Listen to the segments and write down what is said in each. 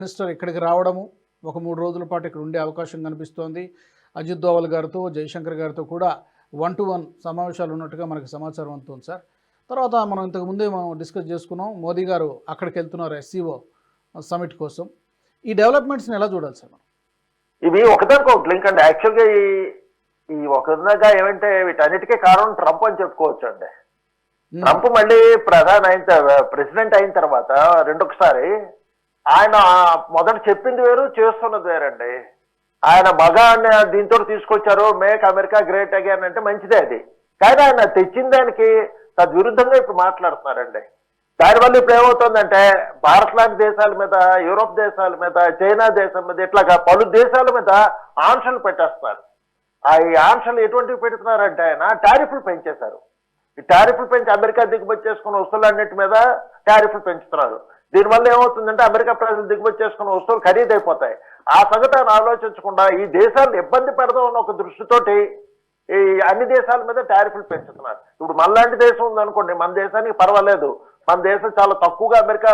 Minister ఇక్కడికి రావడము ఒక మూడు రోజుల పాటు ఇక్కడ ఉండే అవకాశం కనిపిస్తోంది. అజిత్ దోవల్ గారితో జయశంకర్ గారితో కూడా వన్ టు వన్ సమావేశాలు ఉన్నట్టుగా మనకు సమాచారం అందుతుంది సార్. తర్వాత మనం ఇంతకు ముందే మనం డిస్కస్ చేసుకున్నాం మోదీ గారు అక్కడికి వెళ్తున్నారు ఎస్సీఓ సమిట్ కోసం. ఈ డెవలప్మెంట్స్ని ఎలా చూడాలి సార్ మనం? ఇవి ఒకదానికి ఒక లింక్ అండి. యాక్చువల్గా ఈ ఈ ఒక విధంగా ఏమంటే వీటన్నిటికీ కారణం ట్రంప్ అని చెప్పుకోవచ్చు అండి. ట్రంప్ మళ్ళీ ప్రధాని అయిన ప్రెసిడెంట్ అయిన తర్వాత రెండొకసారి ఆయన మొదట చెప్పింది వేరు చేస్తున్నది వేరండి. ఆయన మగ అనే దీంతో తీసుకొచ్చారు మేక్ అమెరికా గ్రేట్ అగైన్ అంటే మంచిదే అది. కానీ ఆయన తెచ్చిన దానికి తద్విరుద్ధంగా ఇప్పుడు మాట్లాడుతున్నారండి. దానివల్ల ఇప్పుడు ఏమవుతుందంటే భారత్ లాంటి దేశాల మీద యూరోప్ దేశాల మీద చైనా దేశం మీద ఇట్లాగా పలు దేశాల మీద ఆంక్షలు పెట్టేస్తున్నారు. ఆ ఈ ఆంక్షలు ఎటువంటివి పెడుతున్నారంటే ఆయన టారిఫ్లు పెంచేశారు. ఈ టారిఫ్లు పెంచి అమెరికా దిగుమతి చేసుకున్న వస్తువులన్నిటి మీద టారిఫ్లు పెంచుతున్నారు. దీనివల్ల ఏమవుతుందంటే అమెరికా ప్రజలు దిగుమతి చేసుకున్న వస్తువులు ఖరీదైపోతాయి. ఆ సంగతి ఆయన ఆలోచించకుండా ఈ దేశాలను ఇబ్బంది పెడదాం అన్న ఒక దృష్టితోటి ఈ అన్ని దేశాల మీద టారిఫ్లు పెంచుతున్నారు. ఇప్పుడు మనలాంటి దేశం ఉందనుకోండి మన దేశానికి పర్వాలేదు. మన దేశం చాలా తక్కువగా అమెరికా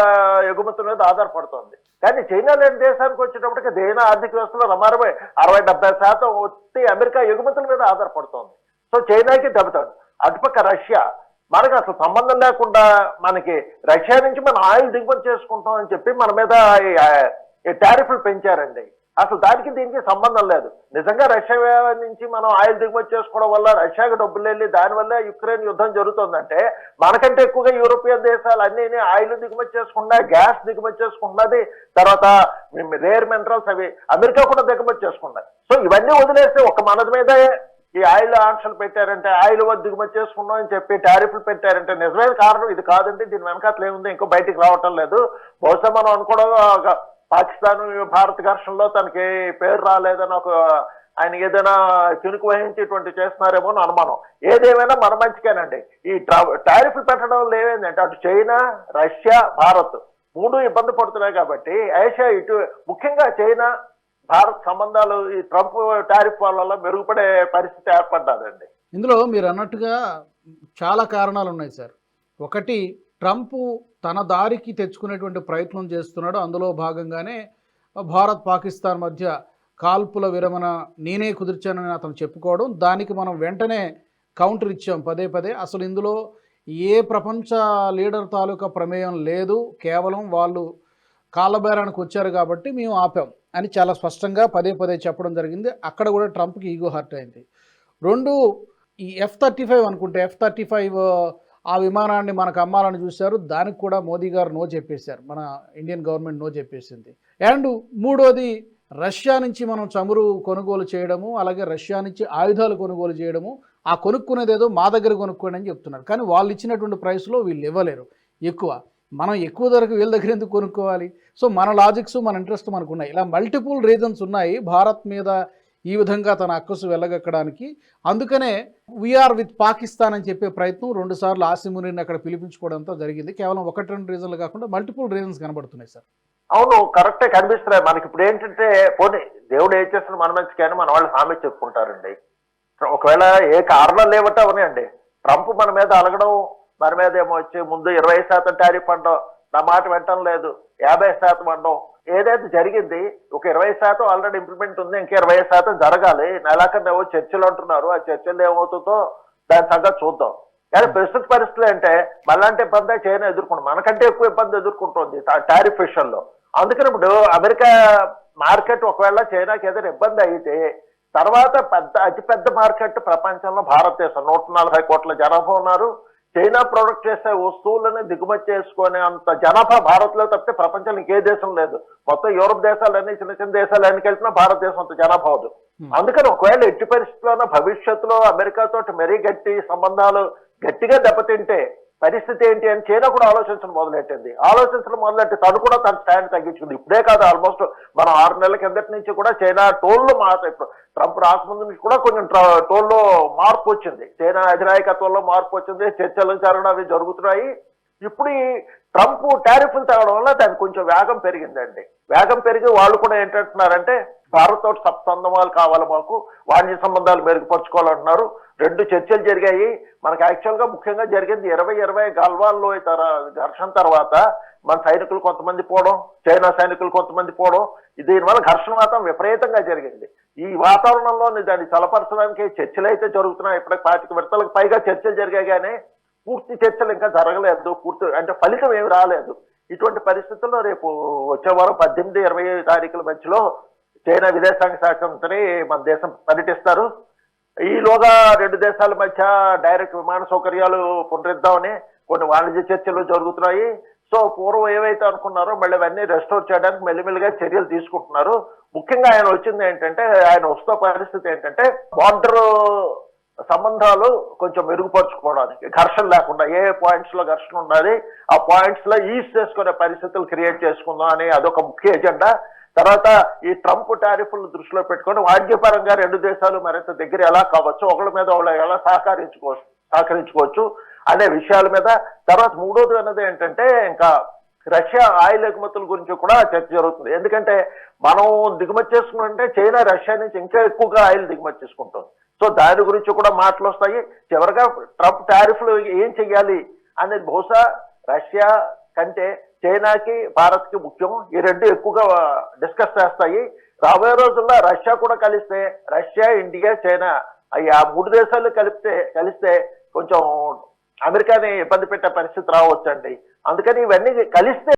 ఎగుమతుల మీద ఆధారపడుతుంది. కానీ చైనా లాంటి దేశానికి వచ్చేటప్పటికి దేని ఆర్థిక వ్యవస్థలో రమారమే అరవై డెబ్బై శాతం వచ్చి అమెరికా ఎగుమతుల మీద ఆధారపడుతోంది. సో చైనాకి దెబ్బతాడు అటుపక్క రష్యా మనకు అసలు సంబంధం లేకుండా మనకి రష్యా నుంచి మనం ఆయిల్ దిగుమతి చేసుకుంటాం అని చెప్పి మన మీద ఈ- టారిఫ్లు పెంచారండి. అసలు దానికి దీనికి సంబంధం లేదు. నిజంగా రష్యా నుంచి మనం ఆయిల్ దిగుమతి చేసుకోవడం వల్ల రష్యాకి డబ్బులు వెళ్ళి దానివల్ల యుక్రెయిన్ యుద్ధం జరుగుతుందంటే మనకంటే ఎక్కువగా యూరోపియన్ దేశాలు అన్ని ఆయిల్ దిగుమతి చేసుకున్నా గ్యాస్ దిగుమతి చేసుకున్నది తర్వాత రేర్ మినరల్స్ అవి అమెరికా కూడా దిగుమతి చేసుకున్నది సో ఇవన్నీ వదిలేస్తే ఒక మనది మీదే ఈ ఆయిల్ ఆంక్షలు పెట్టారంటే ఆయిల్ వద్ద దిగుమతి చేసుకున్నాం అని చెప్పి టారిఫ్లు పెట్టారంటే నిజమైన కారణం ఇది కాదండి. దీని వెనకాతలు ఏముంది? ఇంకో బయటికి రావటం లేదు. బహుశా మనం అనుకోవడం ఒక పాకిస్తాన్ భారత్ ఘర్షణలో తనకి పేరు రాలేదని ఒక ఆయన ఏదైనా చునుకు వహించేటువంటి చేస్తున్నారేమో అని అనుమానం. ఏదేమైనా మన మంచికేనండి. ఈ టారిఫ్లు పెట్టడం వల్ల ఏమైందంటే అటు చైనా రష్యా భారత్ మూడు ఇబ్బంది పడుతున్నాయి కాబట్టి ఏషియా ఇటు ముఖ్యంగా చైనా భారత్ సంబంధాలు ఈ ట్రంప్ టారిఫ్ వల్ల మెరుగుపడే పరిస్థితి ఏర్పడ్డారండి ఇందులో మీరు అన్నట్టుగా చాలా కారణాలు ఉన్నాయి సార్. ఒకటి ట్రంప్ తన దారికి తెచ్చుకునేటువంటి ప్రయత్నం చేస్తున్నాడు. అందులో భాగంగానే భారత్ పాకిస్తాన్ మధ్య కాల్పుల విరమణ నేనే కుదిర్చానని అతను చెప్పుకోవడం దానికి మనం వెంటనే కౌంటర్ ఇచ్చాం పదే పదే. అసలు ఇందులో ఏ ప్రపంచ లీడర్ తాలూకా ప్రమేయం లేదు. కేవలం వాళ్ళు కాలబేరానికి వచ్చారు కాబట్టి మేము ఆపాం అని చాలా స్పష్టంగా పదే పదే చెప్పడం జరిగింది. అక్కడ కూడా ట్రంప్కి ఈగో హర్ట్ అయింది. రెండు ఈ ఎఫ్ థర్టీ ఫైవ్ అనుకుంటే ఎఫ్ థర్టీ ఫైవ్ ఆ విమానాన్ని మనకు అమ్మాలని చూశారు. దానికి కూడా మోదీ గారు నో చెప్పేశారు. మన ఇండియన్ గవర్నమెంట్ నో చెప్పేసింది. అండ్ మూడోది రష్యా నుంచి మనం చమురు కొనుగోలు చేయడము అలాగే రష్యా నుంచి ఆయుధాలు కొనుగోలు చేయడము ఆ కొనుక్కునేది ఏదో మా దగ్గర కొనుక్కోండి అని చెప్తున్నారు. కానీ వాళ్ళు ఇచ్చినటువంటి ప్రైస్లో వీళ్ళు ఇవ్వలేరు ఎక్కువ. మనం ఎక్కువ ధరకు వీళ్ళ దగ్గర ఎందుకు కొనుక్కోవాలి? సో మన లాజిక్స్ మన ఇంట్రెస్ట్ మనకు ఉన్నాయి. ఇలా మల్టిపుల్ రీజన్స్ ఉన్నాయి భారత్ మీద ఈ విధంగా తన అక్కసు వెళ్ళగక్కడానికి అందుకనే వీఆర్ విత్ పాకిస్తాన్ అని చెప్పే ప్రయత్నం రెండుసార్లు ఆసిమునిని అక్కడ పిలిపించుకోవడంతో జరిగింది. కేవలం ఒకటి రెండు రీజన్లు కాకుండా మల్టిపుల్ రీజన్స్ కనబడుతున్నాయి సార్. అవును కరెక్టే కనిపిస్తున్నాయి. మనకి ఇప్పుడు ఏంటంటే పోనీ దేవుడు ఏం చేస్తున్న మన మంచికి అని మన వాళ్ళు హామీ చెప్పుకుంటారండి. ఒకవేళ ఏ కారణాలు లేవట్టే ఉన్నాయండి. ట్రంప్ మన మీద అలగడం మన మీద ఏమో వచ్చి ముందు ఇరవై శాతం టారిఫ్ అనడం నా మాట వింటం లేదు. యాభై శాతం అనడం ఏదైతే జరిగింది ఒక ఇరవై శాతం ఆల్రెడీ ఇంప్లిమెంట్ ఉంది ఇంకా ఇరవై శాతం జరగాలి. నెలాఖరు చర్చలు అంటున్నారు. ఆ చర్చలు ఏమవుతుందో దాని సంగతి చూద్దాం. కానీ ప్రస్తుత పరిస్థితులు అంటే మళ్ళంటే ఇబ్బంది చైనా ఎదుర్కొంటుంది. మనకంటే ఎక్కువ ఇబ్బంది ఎదుర్కొంటుంది టారిఫ్ విషయంలో. అందుకని ఇప్పుడు అమెరికా మార్కెట్ ఒకవేళ చైనాకి ఏదైనా ఇబ్బంది అయితే తర్వాత పెద్ద అతిపెద్ద మార్కెట్ ప్రపంచంలో భారతదేశం. నూట నలభై కోట్ల జనాభా ఉన్నారు. చైనా ప్రొడక్ట్ చేసే వస్తువులను దిగుమతి చేసుకునే అంత జనాభా భారత్లో తప్పితే ప్రపంచంలో ఇంకే దేశం లేదు. మొత్తం యూరోప్ దేశాలన్నీ చిన్న చిన్న దేశాలు ఎన్నికి వెళ్తున్నా భారతదేశం అంత జనాభా అవదు. అందుకని ఒకవేళ ఎట్టి పరిస్థితుల్లో భవిష్యత్తులో అమెరికాతో మరీ గట్టి సంబంధాలు గట్టిగా దెబ్బతింటే పరిస్థితి ఏంటి అని చైనా కూడా ఆలోచించడం మొదలెట్టింది. ఆలోచించడం మొదలెట్టి తను కూడా తన స్టాండ్ తగ్గించుకుంది. ఇప్పుడే కాదు ఆల్మోస్ట్ మనం ఆరు నెలల కిందటి నుంచి కూడా చైనా టోల్లో మాట ఇప్పుడు ట్రంప్ రాకముందు నుంచి కూడా కొంచెం ట్ర- టోల్లో మార్పు వచ్చింది. చైనా అధినాయకత్వంలో మార్పు వచ్చింది చర్చలు జరగడం అవి జరుగుతున్నాయి. ఇప్పుడు ఈ ట్రంప్ టారిఫ్లు తగ్గడం వల్ల దానికి కొంచెం వేగం పెరిగిందండి. వేగం పెరిగి వాళ్ళు కూడా ఏంటంటున్నారంటే సార్తో సత్సంబంధాలు కావాలి మాకు వాణిజ్య సంబంధాలు మెరుగుపరుచుకోవాలంటున్నారు. రెండు చర్చలు జరిగాయి. మనకు యాక్చువల్గా ముఖ్యంగా జరిగింది ఇరవై ఇరవై గల్వాల్లో ఘర్షణ తర్వాత మన సైనికులు కొంతమంది పోవడం చైనా సైనికులు కొంతమంది పోవడం దీనివల్ల ఘర్షణ మాత్రం విపరీతంగా జరిగింది. ఈ వాతావరణంలో దాన్ని చలపరచడానికి చర్చలు అయితే జరుగుతున్నాయి. ఇప్పటికి పాతిక విడతలకు పైగా చర్చలు జరిగాయి కానీ పూర్తి చర్చలు ఇంకా జరగలేదు. పూర్తి అంటే ఫలితం ఏమి రాలేదు. ఇటువంటి పరిస్థితుల్లో రేపు వచ్చే వారం పద్దెనిమిది ఇరవై తారీఖుల మధ్యలో చైనా విదేశాంగ శాఖ మంత్రి మన దేశం పర్యటిస్తారు. ఈలోగా రెండు దేశాల మధ్య డైరెక్ట్ విమాన సౌకర్యాలు పునరుద్దామని కొన్ని వాణిజ్య చర్చలు జరుగుతున్నాయి. సో పూర్వం ఏవైతే అనుకున్నారో మళ్ళీ అవన్నీ రెస్టోర్ చేయడానికి మెల్లిమెల్లిగా చర్యలు తీసుకుంటున్నారు. ముఖ్యంగా ఆయన వచ్చింది ఏంటంటే ఆయన వస్తున్న పరిస్థితి ఏంటంటే బార్డర్ సంబంధాలు కొంచెం మెరుగుపరుచుకోవడానికి ఘర్షణ లేకుండా ఏ పాయింట్స్లో ఘర్షణ ఉన్నది ఆ పాయింట్స్లో ఈజ్ చేసుకునే పరిస్థితులు క్రియేట్ చేసుకుందాం అని అదొక ముఖ్య ఎజెండా తర్వాత ఈ ట్రంప్ టారిఫ్లు దృష్టిలో పెట్టుకొని వాణిజ్యపరంగా రెండు దేశాలు మరింత దగ్గర ఎలా కావచ్చు ఒకళ్ళ మీద ఒకళ్ళు ఎలా సహకరించుకోవచ్చు సహకరించుకోవచ్చు అనే విషయాల మీద తర్వాత మూడోది అన్నది ఏంటంటే ఇంకా రష్యా ఆయిల్ ఎగుమతుల గురించి కూడా చర్చ జరుగుతుంది. ఎందుకంటే మనం దిగుమతి చేసుకుంటే చైనా రష్యా నుంచి ఇంకా ఎక్కువగా ఆయిల్ దిగుమతి చేసుకుంటుంది. సో దాని గురించి కూడా మాటలు వస్తాయి. చివరిగా ట్రంప్ టారిఫ్లు ఏం చెయ్యాలి అనేది బహుశా రష్యా కంటే చైనాకి భారత్కి ముఖ్యం. ఈ రెండు ఎక్కువగా డిస్కస్ చేస్తాయి. రాబోయే రోజుల్లో రష్యా కూడా కలిస్తే రష్యా ఇండియా చైనా అవి ఆ మూడు దేశాలు కలిపితే కలిస్తే కొంచెం అమెరికాని ఇబ్బంది పెట్టే పరిస్థితి రావచ్చండి. అందుకని ఇవన్నీ కలిస్తే